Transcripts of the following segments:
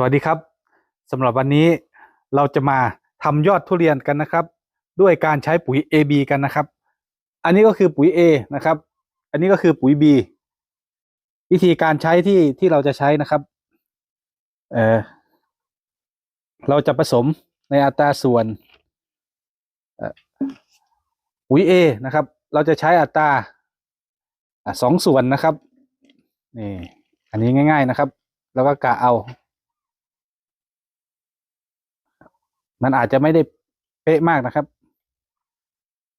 สวัสดีครับสำหรับวันนี้เราจะมาทำยอดทุเรียนกันนะครับ ด้วยการใช้ปุ๋ย AB กันนะครับ อันนี้ก็คือปุ๋ย A นะครับ อันนี้ก็คือปุ๋ย B วิธีการใช้ที่ที่เราจะใช้นะครับเออเราจะผสมในอัตราส่วนปุ๋ย A นะครับ เราจะใช้อัตราสองส่วนนะครับนี่อันนี้ง่าย ๆนะครับ แล้วก็กะเอา มันอาจจะไม่ได้เป๊ะมากนะครับ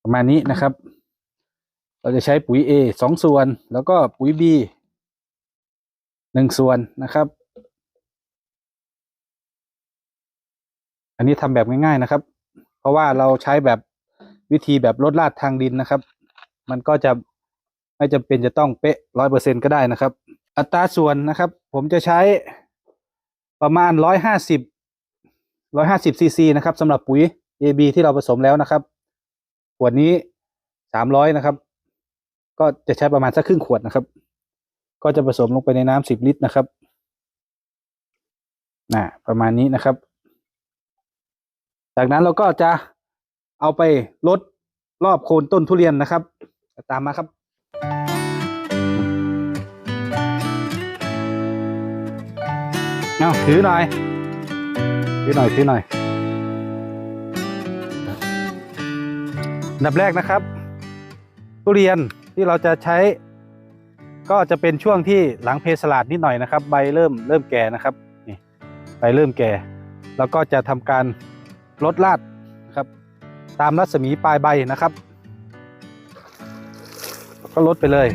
ประมาณนี้นะครับ เราจะใช้ปุ๋ย A สองส่วน แล้วก็ปุ๋ย B หนึ่งส่วนนะครับ อันนี้ทำแบบง่ายๆนะครับ เพราะว่าเราใช้แบบวิธีแบบลดลาดทางดินนะครับ มันก็จะไม่จำเป็นจะต้องเป๊ะร้อยเปอร์เซ็นก็ได้นะครับ อัตราส่วนนะครับ ผมจะใช้ประมาณร้อยห้าสิบ ร้อยห้าสิบซีซีนะครับสำหรับปุ๋ย AB ที่เราผสมแล้วนะครับ ขวดนี้สามร้อยนะครับ ก็จะใช้ประมาณสักครึ่งขวดนะครับ ก็จะผสมลงไปในน้ำสิบลิตรนะครับนะประมาณนี้นะครับ จากนั้นเราก็จะเอาไปลดรอบโคนต้นทุเรียนนะครับ ตามมาครับเอาถือหน่อย ถือหน่อยถือหน่อยอันดับแรกนะครับ ทุเรียนที่เราจะใช้ ก็จะเป็นช่วงที่หลังเพสลาดนิดหน่อยนะครับ ใบเริ่มเริ่มแก่นะครับนี่ใบเริ่มแก่ แล้วก็จะทำการลดลาดนะครับ ตามรัศมีปลายใบนะครับ ก็ลดไปเลย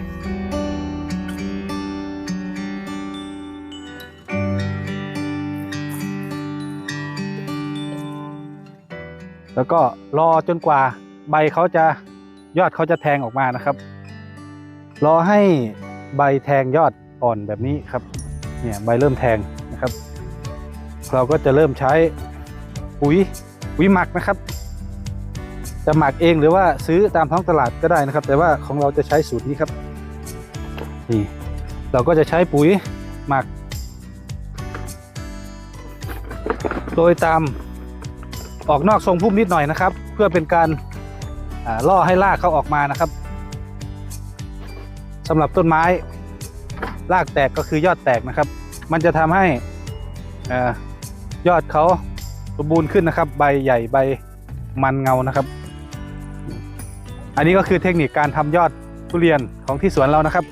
แล้วก็รอจนกว่าใบเขาจะยอดเขาจะแทงออกมานะครับ รอให้ใบแทงยอดอ่อนแบบนี้ครับ เนี่ยใบเริ่มแทงนะครับ เราก็จะเริ่มใช้ปุ๋ยปุ๋ยหมักนะครับ จะหมักเองหรือว่าซื้อตามท้องตลาดก็ได้นะครับ แต่ว่าของเราจะใช้สูตรนี้ครับ นี่เราก็จะใช้ปุ๋ยหมัก โดยตาม ออกนอกทรงพุ่มนิดหน่อยนะครับ เพื่อเป็นการาล่อให้รากเขาออกมานะครับสำหรับต้นไม้รากแตกก็คือยอดแตกนะครับ มันจะทำให้อยอดเขาสมบูรณ์ขึ้นนะครับ ใบใหญ่ใบมันเงานะครับ อันนี้ก็คือเทคนิคการทำยอดทุเรียนของที่สวนเรานะครับ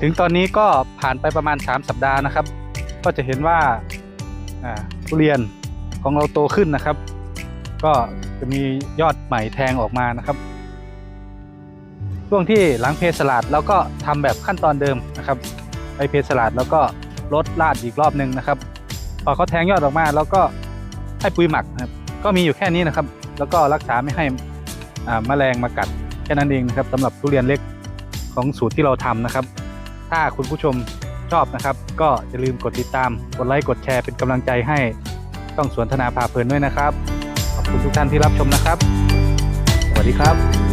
ถึงตอนนี้ก็ผ่านไปประมาณ 3 สัปดาห์นะครับ ก็จะเห็นว่าทุเรียนของเราโตขึ้นนะครับ ก็จะมียอดใหม่แทงออกมานะครับ ช่วงที่หลังเพสลัดเราก็ทำแบบขั้นตอนเดิมนะครับไปเพสลัดแล้วก็ลดลาดอีกรอบหนึ่งนะครับ พอเขาแทงยอดออกมาแล้วก็ให้ปุ๋ยหมักนะครับ ก็มีอยู่แค่นี้นะครับ แล้วก็รักษาไม่ให้แมลงมากัดแค่นั้นเองนะครับสำหรับทุเรียนเล็กของสูตรที่เราทำนะครับ ถ้าคุณผู้ชมชอบนะครับ ก็อย่าลืมกดติดตาม กดไลค์ กดแชร์เป็นกำลังใจให้ต้องสวนธนาพาเพลินด้วยนะครับ ขอบคุณทุกท่านที่รับชมนะครับ สวัสดีครับ